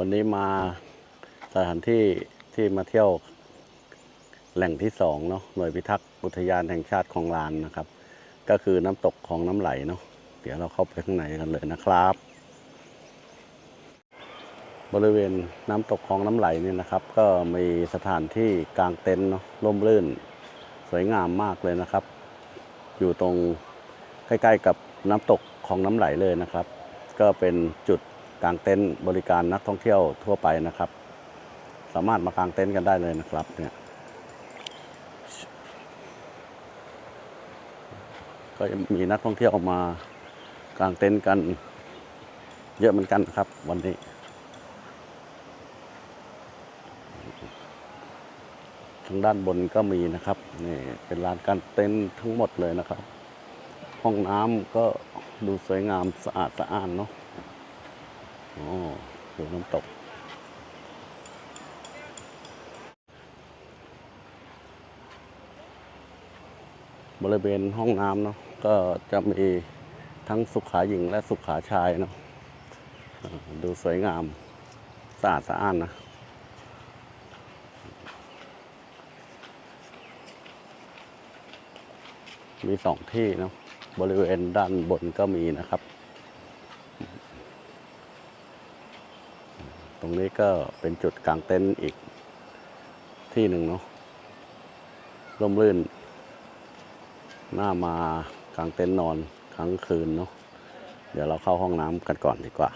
วันนี้มาสถานที่ที่มาเที่ยวแหล่งที่สองเนาะหน่วยพิทักษ์อุทยานแห่งชาติคลองลานนะครับ ก็คือน้ำตกของน้ำไหลเนาะเดี๋ยวเราเข้าไปข้างในกันเลยนะครับ บริเวณน้ำตกของน้ำไหลนี่นะครับ ก็มีสถานที่กลางเต็นท์เนาะร่มรื่น สวยงามมากเลยนะครับ อยู่ตรงใกล้ๆกับน้ำตกของน้ำไหลเลยนะครับ ก็เป็นจุดางเต็นท์บริการนักท่องเที่ยวทั่วไปนะครับ สามารถมากางเต็นท์กันได้เลยนะครับเนี่ยก็มีนักท่องเที่ยวมากางเต็นท์กัน เยอะเหมือนกันครับวันนี้ ทางด้านบนก็มีนะครับนี่เป็นลานกางเต็นท์ทั้งหมดเลยนะครับ ห้องน้ำก็ดูสวยงามสะอาดสะอ้านเนาะ โอ้ดูน้ำตก บริเวณห้องน้ำเนาะก็จะมีทั้งสุขาหญิงและสุขาชายเนาะดูสวยงามสะอาดสะอ้านนะมีสองที่เนาะบริเวณด้านบนก็มีนะครับ ตรง นี้ก็เป็นจุดกางเต็นท์อีกที่หนึ่งเนาะร่มรื่น หน้ามากางเต็นท์นอนครั้งคืนเนาะเดี๋ยวเราเข้าห้องน้ำกันก่อนดีกว่า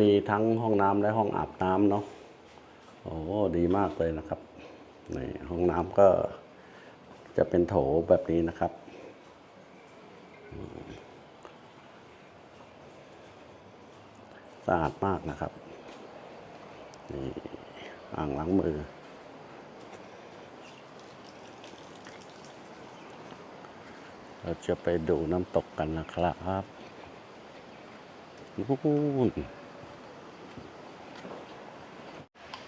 มีทั้งห้องน้ำและห้องอาบน้ำเนาะโอ้ดีมากเลยนะครับนี่ห้องน้ำก็จะเป็นโถแบบนี้นะครับ สะอาดมากนะครับนี่อ่างล้างมือ เราจะไปดูน้ำตกกันนะครับนู่น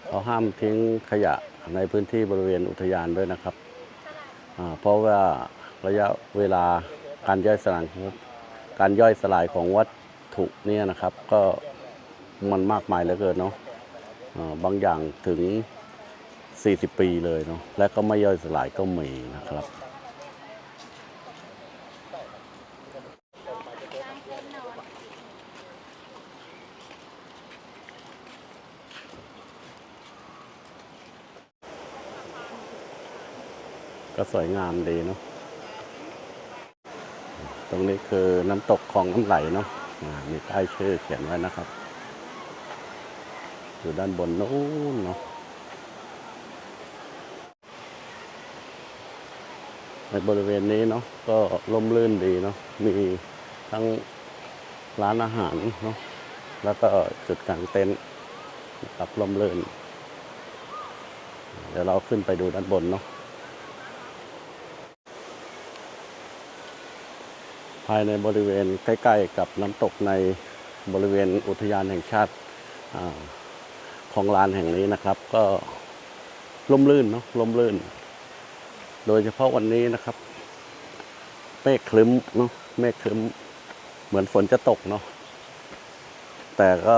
เขา ห้ามทิ้งขยะในพื้นที่บริเวณอุทยานด้วยนะครับ เพราะว่าระยะเวลาการย่อยสลายของการย่อยสลายของวัตถุเนี่ยนะครับก็มันมากมายเหลือเกินเนาะบางอย่างถึง 40 ปีเลยเนาะและก็ไม่ย่อยสลายก็มีนะครับ ก็สวยงามดีเนาะ ตรงนี้คือน้ำตกคลองน้ำไหลเนาะมีป้ายชื่อเขียนไว้นะครับ อยู่ด้านบนนู้นเนาะในบริเวณนี้เนาะก็ร่มรื่นดีเนาะมีทั้งร้านอาหารเนาะแล้วก็จุดกางเต็นท์กับร่มรื่น เดี๋ยวเราขึ้นไปดูด้านบนเนาะ ภายในบริเวณใกล้ ๆ กับน้ำตกในบริเวณอุทยานแห่งชาติของลานแห่งนี้นะครับ ก็ร่มรื่นเนาะร่มรื่น โดยเฉพาะวันนี้นะครับเมฆคลึ้มเนาะเมฆคลึ้มเหมือนฝนจะตกเนาะแต่ก็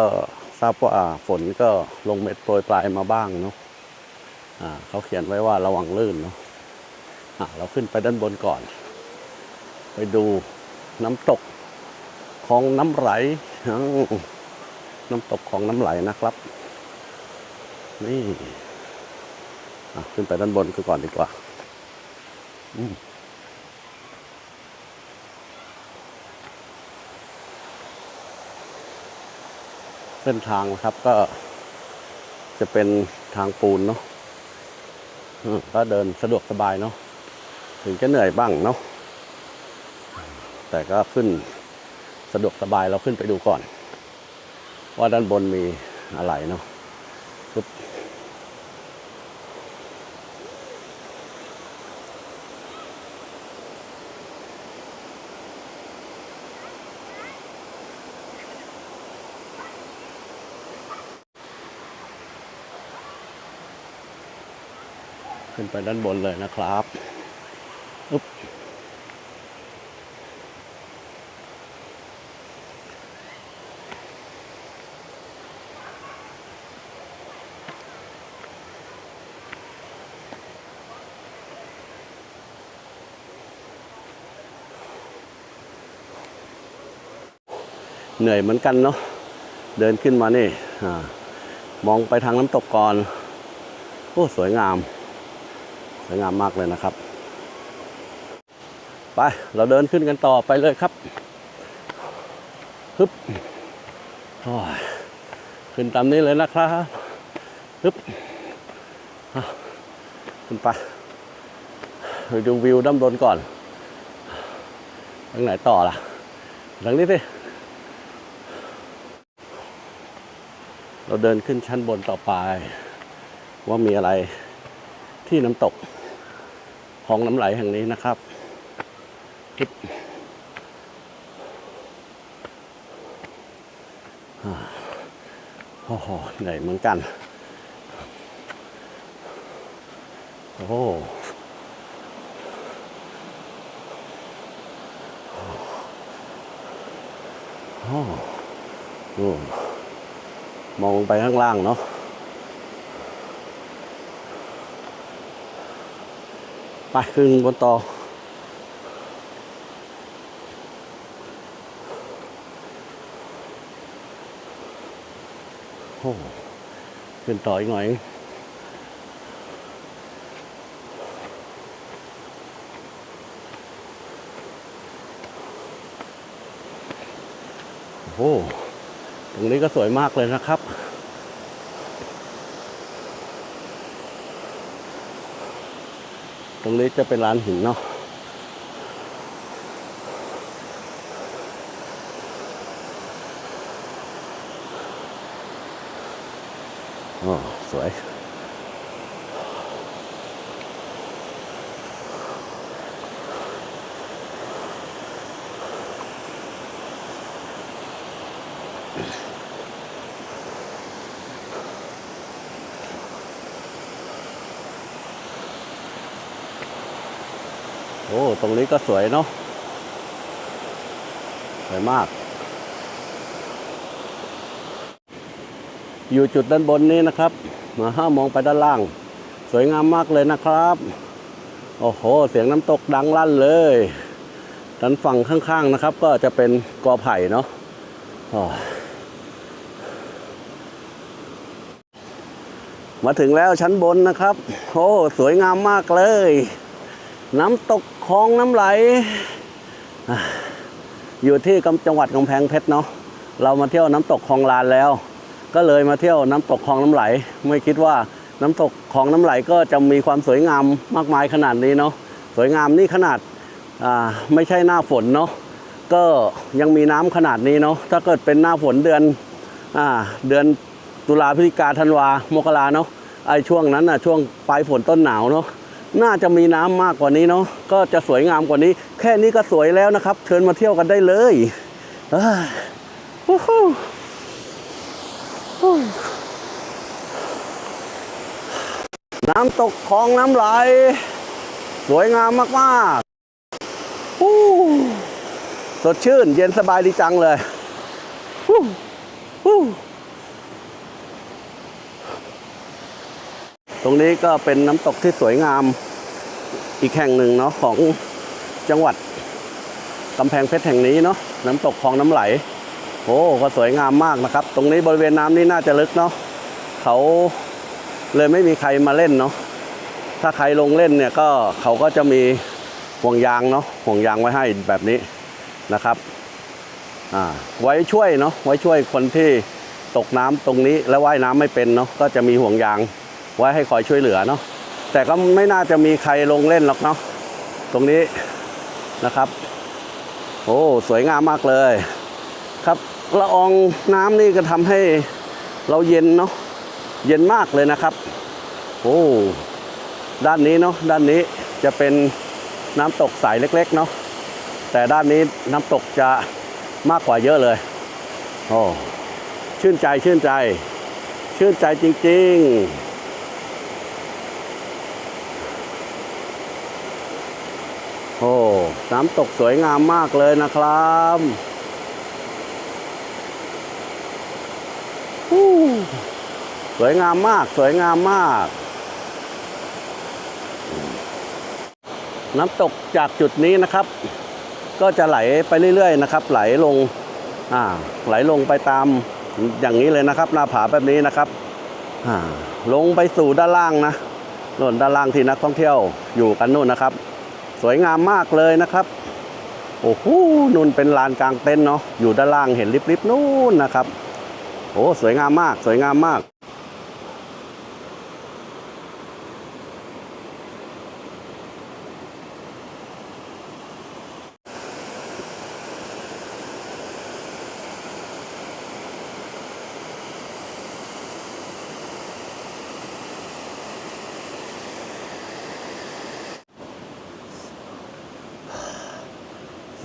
ทราบว่าฝนก็ลงเม็ดโปรยปลายมาบ้างเนาะอ่าเขาเขียนไว้ว่าระวังลื่นเนาะอ่าเราขึ้นไปด้านบนก่อน ไปดู น้ำตกของน้ำไหลอ้าวน้ำตกของน้ำไหลนะครับ นี่ขึ้นไปด้านบนก่อนดีกว่าอืเส้นทางนะครับก็จะเป็นทางปูนเนาะก็เดินสะดวกสบายเนาะถึงจะเหนื่อยบ้างเนาะ แต่ก็ขึ้นสะดวกสบายเราขึ้นไปดูก่อน ว่าด้านบนมีอะไรเนาะขึ้นไปด้านบนเลยนะครับ อุ๊บ เหนื่อยเหมือนกันเนาะเดินขึ้นมานี่มองไปทางน้ำตกก่อนโอ้สวยงาม สวยงามมากเลยนะครับ ไป เราเดินขึ้นกันต่อไปเลยครับฮึบขึ้นตามนี้เลยนะครับฮึบขึ้นไปไปดูวิวด้านบนก่อนทางไหนต่อล่ะทางนี้สิ เราเดินขึ้นชั้นบนต่อไป ว่ามีอะไรที่น้ำตกของน้ำไหลแห่งนี้นะครับปึ๊บอ่าโอ้โหเหนื่อยเหมือนกัน โอ้โหโอ้โห มองไปข้างล่างเนาะไปขึ้นบนต่อโอ้ขึ้นต่ออีกหน่อยโอ้ ตรงนี้ก็สวยมากเลยนะครับ ตรงนี้จะเป็นลานหินเนาะโอ้สวย โอ้ ตรงนี้ก็สวยเนาะ สวยมาก อยู่จุดด้านบนนี้นะครับ มาห้ามองไปด้านล่าง สวยงามมากเลยนะครับ โอ้โห เสียงน้ำตกดังลั่นเลยด้านฝั่งข้าง ๆนะครับ ก็จะเป็นกอไผ่เนาะมาถึงแล้วชั้นบนนะครับ โอ้ สวยงามมากเลย น้ำตกคลองน้ำไหล อยู่ที่จังหวัดกำแพงเพชรเนาะเรามาเที่ยวน้ำตกคลองลานแล้ว ก็เลยมาเที่ยวน้ำตกคลองน้ำไหล ไม่คิดว่าน้ำตกคลองน้ำไหลก็จะมีความสวยงามมากมายขนาดนี้เนาะสวยงามนี่ขนาดาไม่ใช่หน้าฝนเนาะก็ยังมีน้ำขนาดนี้เนาะถ้าเกิดเป็นหน้าฝนเดือนอเดือนตุลาพฤศจิกาธันวามกราเนาะไอช่วงนั้นน่ะช่วงปลายฝนต้นหนาวเนาะ น่าจะมีน้ำมากกว่านี้เนาะก็จะสวยงามกว่านี้ แค่นี้ก็สวยแล้วนะครับ เชิญมาเที่ยวกันได้เลยวู้ฮู้น้ำตกคลองน้ำไหล สวยงามมากๆสดชื่น เย็นสบายดีจังเลยฮู้ฮู้ ตรงนี้ก็เป็นน้ำตกที่สวยงามอีกแห่งหนึ่งเนาะของจังหวัดกำแพงเพชรแห่งนี้เนาะน้ำตกคลองน้ำไหลโอ้ก็สวยงามมากนะครับ ตรงนี้บริเวณน้ำนี่น่าจะลึกเนาะเขาเลยไม่มีใครมาเล่นเนาะถ้าใครลงเล่นเนี่ยก็เขาก็จะมีห่วงยางเนาะห่วงยางไว้ให้แบบนี้นะครับอ่าไว้ช่วยเนาะไว้ช่วยคนที่ตกน้ำตรงนี้และว่ายน้ำไม่เป็นเนาะก็จะมีห่วงยาง ไว้ให้คอยช่วยเหลือเนาะแต่ก็ไม่น่าจะมีใครลงเล่นหรอกเนาะตรงนี้นะครับ โอ้สวยงามมากเลย ครับละอองน้ำนี่ก็ทำให้เราเย็นเนาะเย็นมากเลยนะครับ โอ้ด้านนี้เนาะด้านนี้จะเป็นน้ำตกสายเล็กๆเนาะแต่ด้านนี้น้ำตกจะมากกว่าเยอะเลยโอ้ชื่นใจชื่นใจ ชื่นใจจริง ๆ โอ้น้ำตกสวยงามมากเลยนะครับสวยงามมาก สวยงามมาก น้ำตกจากจุดนี้นะครับ ก็จะไหลไปเรื่อยๆนะครับ ไหลลงอ่าไหลลงไปตามอย่างนี้เลยนะครับ หน้าผาแบบนี้นะครับอ่าลงไปสู่ด้านล่างนะโน่นด้านล่างที่นักท่องเที่ยวอยู่กันนู่นนะครับ สวยงามมากเลยนะครับโอ้โหนู่นเป็นลานกลางเต็นท์เนาะอยู่ด้านล่างเห็นริบๆนู่นนะครับโอ้สวยงามมากสวยงามมาก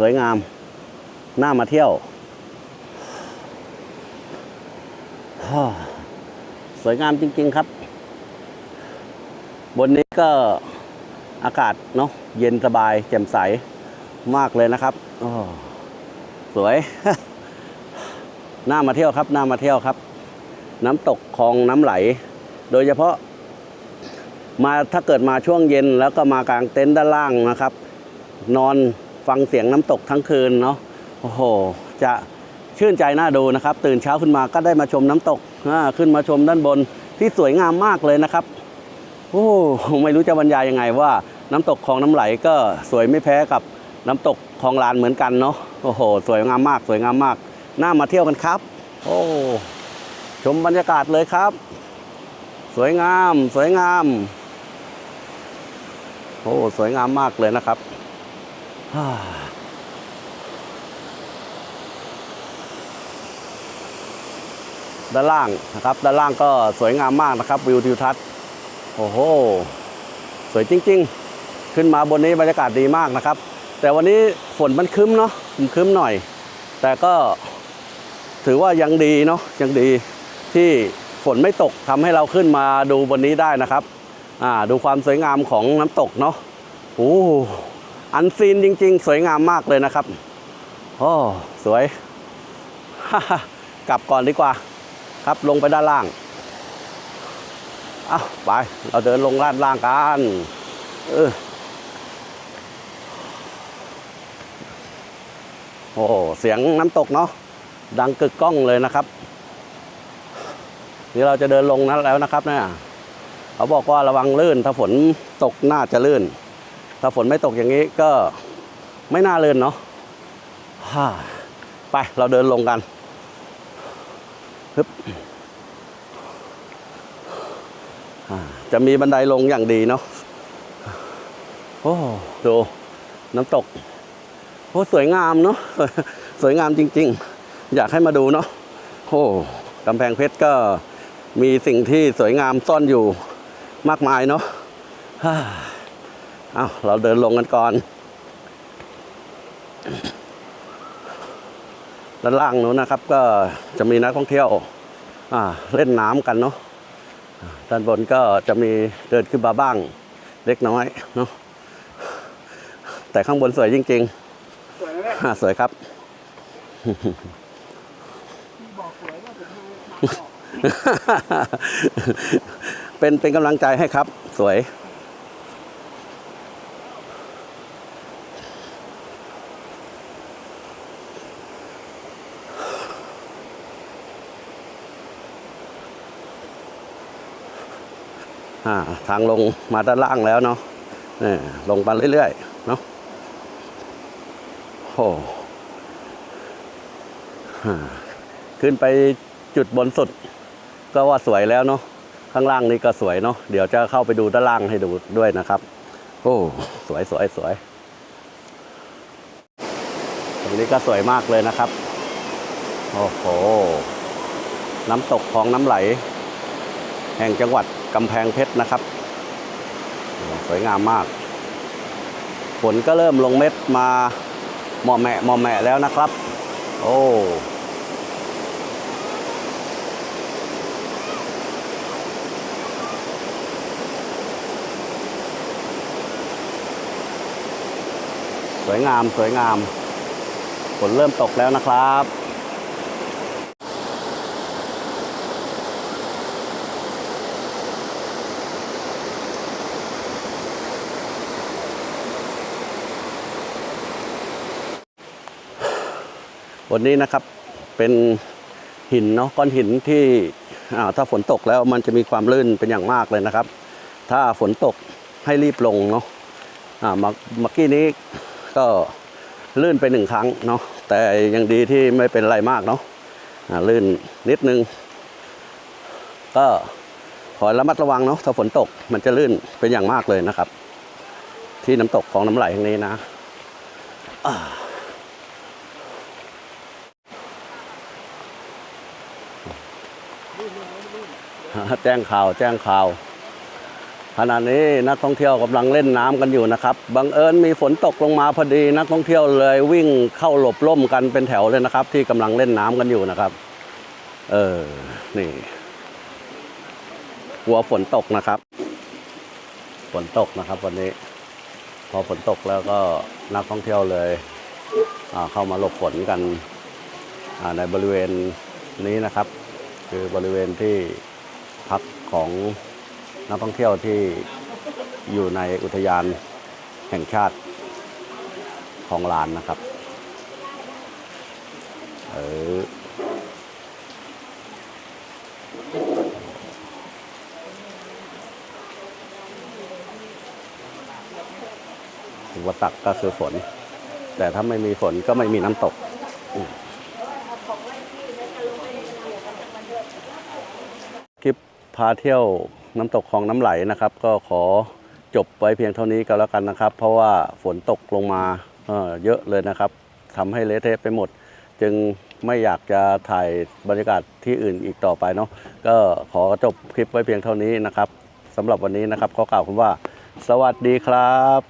สวยงาม น่ามาเที่ยว สวยงามจริง ๆครับ บนนี้ก็อากาศเนาะเย็นสบายแจ่มใสมากเลยนะครับสวย น่ามาเที่ยวครับ น่ามาเที่ยวครับ น้ำตกคลองน้ำไหล โดยเฉพาะ มาถ้าเกิดมาช่วงเย็นแล้วก็มากางเต็นท์ด้านล่างนะครับ นอน ฟังเสียงน้ำตกทั้งคืนเนาะโอ้โห จะชื่นใจน่าดูนะครับ ตื่นเช้าขึ้นมาก็ได้มาชมน้ำตกขึ้นมาชมด้านบนที่สวยงามมากเลยนะครับโอ้ไม่รู้จะบรรยายยังไงว่า น้ำตกคลองน้ำไหลก็สวยไม่แพ้กับน้ำตกคลองลานเหมือนกันเนาะโอ้โห สวยงามมากสวยงามมากน่ามาเที่ยวกันครับ โอ้ชมบรรยากาศเลยครับ สวยงาม สวยงาม โอ้สวยงามมากเลยนะครับ ด้านล่างนะครับ ด้านล่างก็สวยงามมากนะครับ วิวทิวทัศน์โอ้โห สวยจริง ๆ ขึ้นมาบนนี้บรรยากาศดีมากนะครับ แต่วันนี้ฝนมันคึ้มเนาะมันคึ้มหน่อย แต่ก็ถือว่ายังดีเนาะยังดีที่ฝนไม่ตกทำให้เราขึ้นมาดูบนนี้ได้นะครับ อ่าดูความสวยงามของน้ำตกเนาะโอ้ อันซีนจริง ๆ สวยงามมากเลยนะครับโอ้สวย กลับก่อนดีกว่า ครับลงไปด้านล่างเอาไป เราเดินลงด้านล่างกันเออโอ้เสียงน้ำตกเนาะดังกึกก้องเลยนะครับ นี่เราจะเดินลงนั้นแล้วนะครับเนี่ยเขาบอกว่าระวังลื่น ถ้าฝนตกน่าจะลื่น ถ้าฝนไม่ตกอย่างนี้ก็ไม่น่าเลื่นเนาะฮไปเราเดินลงกันฮึบจะมีบันไดลงอย่างดีเนาะโอ้ดูน้ำตกโอ้สวยงามเนาะสวยงามจริง ๆ อยากให้มาดูเนาะโอ้กำแพงเพชรก็มีสิ่งที่สวยงามซ่อนอยู่มากมายเนาะ เอาเราเดินลงกันก่อน ด้านล่างนู้นนะครับ ก็จะมีนักท่องเที่ยวเล่นน้ำกันเนาะด้านบนก็จะมีเดินขึ้นมาบ้างเล็กน้อยเนาะแต่ข้างบนสวยจริงๆ สวยไหมแม่ๆอ่าสวยครับเป็นเป็นกำลังใจให้ครับ สวย ทางลงมาด้านล่างแล้วเนาะนี่ลงมาเรื่อยๆเนาะโอ้ขึ้นไปจุดบนสุด ก็ว่าสวยแล้วเนาะข้างล่างนี่ก็สวยเนาะเดี๋ยวจะเข้าไปดูด้านล่างให้ดูด้วยนะครับ โอ้สวยสวยสวยตรงนี้ก็สวยมากเลยนะครับ โอ้โห น้ำตกของน้ำไหล แห่งจังหวัด กำแพงเพชรนะครับ สวยงามมาก ฝนก็เริ่มลงเม็ดมาหมอแมะหมอแมะแล้วนะครับ โอ้วยงาม สวยงามฝนเริ่มตกแล้วนะครับ วันนี้นะครับเป็นหินเนาะก้อนหินที่อ่าถ้าฝนตกแล้วมันจะมีความลื่นเป็นอย่างมากเลยนะครับ ถ้าฝนตกให้รีบลงเนาะอ่าเมื่อเมื่อกี้นี้ก็ลื่นไปหนึ่งครั้งเนาะแต่ยังดีที่ไม่เป็นไรมากเนาะลื่นนิดนึง ก็ขอระมัดระวังเนาะถ้าฝนตกมันจะลื่นเป็นอย่างมากเลยนะครับ ที่น้ำตกของน้ำไหลแห่งนี้นะ แจ้งข่าวแจ้งข่าว ขณะนี้นักท่องเที่ยวกำลังเล่นน้ำกันอยู่นะครับบังเอิญมีฝนตกลงมาพอดีนักท่องเที่ยวเลยวิ่งเข้าหลบร่มกันเป็นแถวเลยนะครับ ที่กำลังเล่นน้ำกันอยู่นะครับ เออนี่กลัวฝนตกนะครับ ฝนตกนะครับวันนี้ พอฝนตกแล้วก็นักท่องเที่ยวเลยเข้ามาหลบฝนกันในบริเวณนี้นะครับ คือบริเวณที่ พักของนักท่องเที่ยวที่อยู่ในอุทยานแห่งชาติของลานนะครับเอออุปสรรคก็คือฝน แต่ถ้าไม่มีฝนก็ไม่มีน้ำตก คลิป พาเที่ยวน้ำตกคลองน้ำไหลนะครับ ก็ขอจบไว้เพียงเท่านี้ก็แล้วกันนะครับ เพราะว่าฝนตกลงมาเเยอะเลยนะครับทำให้เละเทะไปหมด จึงไม่อยากจะถ่ายบรรยากาศที่อื่นอีกต่อไปเนาะก็ขอจบคลิปไว้เพียงเท่านี้นะครับสำหรับวันนี้นะครับขอกล่าวคำว่า สวัสดีครับ